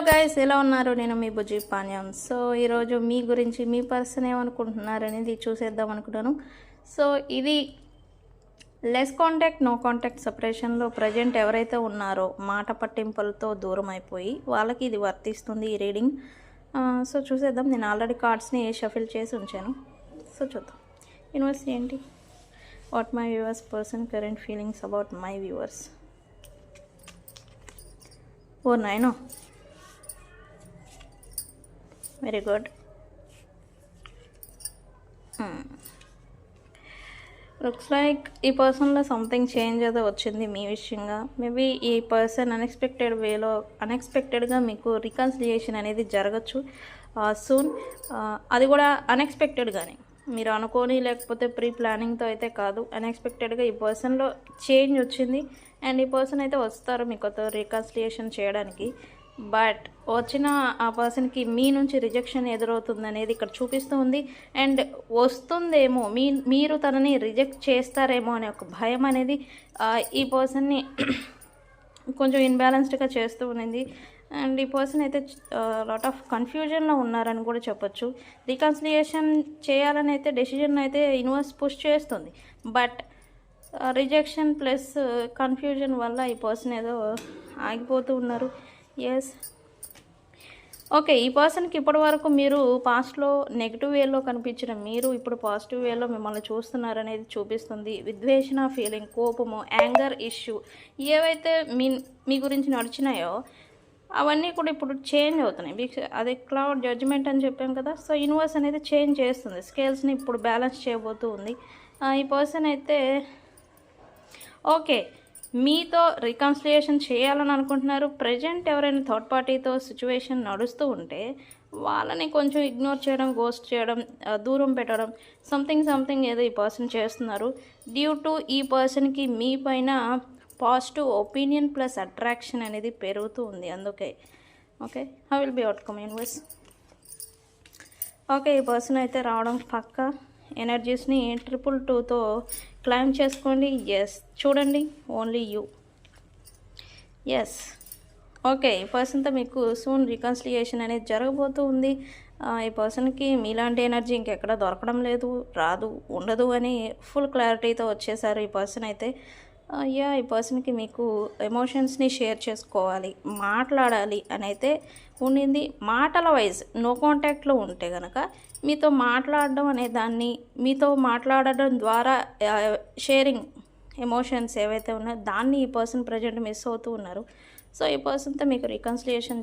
Hello guys ఎలా ఉన్నారు? నేను మీ బుజ్జి పాన్యం సో ఈరోజు మీ గురించి మీ పర్సన్ ఏమనుకుంటున్నారు అనేది చూసేద్దాం అనుకున్నాను. సో ఇది లెస్ కాంటాక్ట్ నో కాంటాక్ట్ సపరేషన్లో ప్రజెంట్ ఎవరైతే ఉన్నారో మాట పట్టింపులతో దూరం అయిపోయి వాళ్ళకి ఇది వర్తిస్తుంది ఈ రీడింగ్ సో uh, చూసేద్దాం. నేను ఆల్రెడీ కార్డ్స్ని షఫిల్ చేసి ఉంచాను. సో చూద్దాం. యూనివర్సిటీ ఏంటి? What my viewers person current feelings about my viewers oh నైనో. Very good. Hmm. Looks like ఈ పర్సన్లో సంథింగ్ చేంజ్ అయితే వచ్చింది మీ విషయంగా. మేబీ ఈ పర్సన్ అన్ఎక్స్పెక్టెడ్ వేలో అన్ఎక్స్పెక్టెడ్గా మీకు రికన్సిలియేషన్ అనేది జరగచ్చు uh, సూన్ uh, అది కూడా అన్ఎక్స్పెక్టెడ్గానే మీరు అనుకోని లేకపోతే ప్రీ ప్లానింగ్తో అయితే కాదు అన్ఎక్స్పెక్టెడ్గా ఈ పర్సన్లో చేంజ్ వచ్చింది. అండ్ ఈ పర్సన్ అయితే వస్తారు మీతో రికన్సిలియేషన్ చేయడానికి. బట్ వచ్చిన ఆ పర్సన్కి మీ నుంచి రిజెక్షన్ ఎదురవుతుంది అనేది ఇక్కడ చూపిస్తూ ఉంది. అండ్ వస్తుందేమో మీ మీరు తనని రిజెక్ట్ చేస్తారేమో అనే ఒక భయం అనేది ఈ పర్సన్ని కొంచెం ఇన్బ్యాలెన్స్డ్గా చేస్తూ ఉన్నింది. అండ్ ఈ పర్సన్ అయితే లాట్ ఆఫ్ కన్ఫ్యూజన్లో ఉన్నారని కూడా చెప్పొచ్చు. రికన్సిలియేషన్ చేయాలని అయితే డెసిజన్ అయితే యూనివర్స్ పుష్ చేస్తుంది. బట్ రిజెక్షన్ ప్లస్ కన్ఫ్యూజన్ వల్ల ఈ పర్సన్ ఏదో ఆగిపోతూ ఉన్నారు. ఎస్ ఓకే ఈ పర్సన్కి ఇప్పటి వరకు మీరు పాస్ట్లో నెగిటివ్ వేలో కనిపించిన మీరు ఇప్పుడు పాజిటివ్ వేలో మిమ్మల్ని చూస్తున్నారనేది చూపిస్తుంది. విద్వేషణ ఫీలింగ్ కోపము యాంగర్ ఇష్యూ ఏవైతే మీ మీ గురించి నడిచినాయో అవన్నీ కూడా ఇప్పుడు చేంజ్ అవుతున్నాయి. మీకు అది క్లౌడ్ జడ్జిమెంట్ అని చెప్పాం కదా సో యూనివర్స్ అనేది చేంజ్ చేస్తుంది. స్కేల్స్ని ఇప్పుడు బ్యాలెన్స్ చేయబోతూ ఉంది. ఈ పర్సన్ అయితే ఓకే మీతో రికన్సిలియేషన్ చేయాలని అనుకుంటున్నారు. ప్రజెంట్ ఎవరైనా థర్డ్ పార్టీతో సిచ్యువేషన్ నడుస్తూ ఉంటే వాళ్ళని కొంచెం ఇగ్నోర్ చేయడం గోస్ట్ చేయడం దూరం పెట్టడం సంథింగ్ సంథింగ్ ఏదో ఈ పర్సన్ చేస్తున్నారు. డ్యూ టు ఈ పర్సన్కి మీ పైన పాజిటివ్ ఒపీనియన్ ప్లస్ అట్రాక్షన్ అనేది పెరుగుతూ ఉంది అందుకే. Okay I will be outcome universe okay ఈ పర్సన్ అయితే రావడం పక్కా. ఎనర్జీస్ని ట్రిపుల్ టూతో క్లైమ్ చేసుకోండి. ఎస్ చూడండి. ఓన్లీ యూ ఎస్ ఓకే ఈ పర్సన్తో మీకు సూన్ రికన్సిలియేషన్ అనేది జరగబోతూ ఉంది. ఈ పర్సన్కి మీలాంటి ఎనర్జీ ఇంకెక్కడ దొరకడం లేదు రాదు ఉండదు అని ఫుల్ క్లారిటీతో వచ్చేసారు ఈ పర్సన్ అయితే. అయ్యా ఈ పర్సన్కి మీకు ఎమోషన్స్ని షేర్ చేసుకోవాలి మాట్లాడాలి అని అయితే ఉండింది. మాటల వైజ్ నో కాంటాక్ట్లో ఉంటే కనుక మీతో మాట్లాడడం అనే దాన్ని మీతో మాట్లాడడం ద్వారా షేరింగ్ ఎమోషన్స్ ఏవైతే ఉన్నాయో దాన్ని ఈ పర్సన్ ప్రజెంట్ మిస్ అవుతూ ఉన్నారు. సో ఈ పర్సన్తో మీకు రికన్సిలియేషన్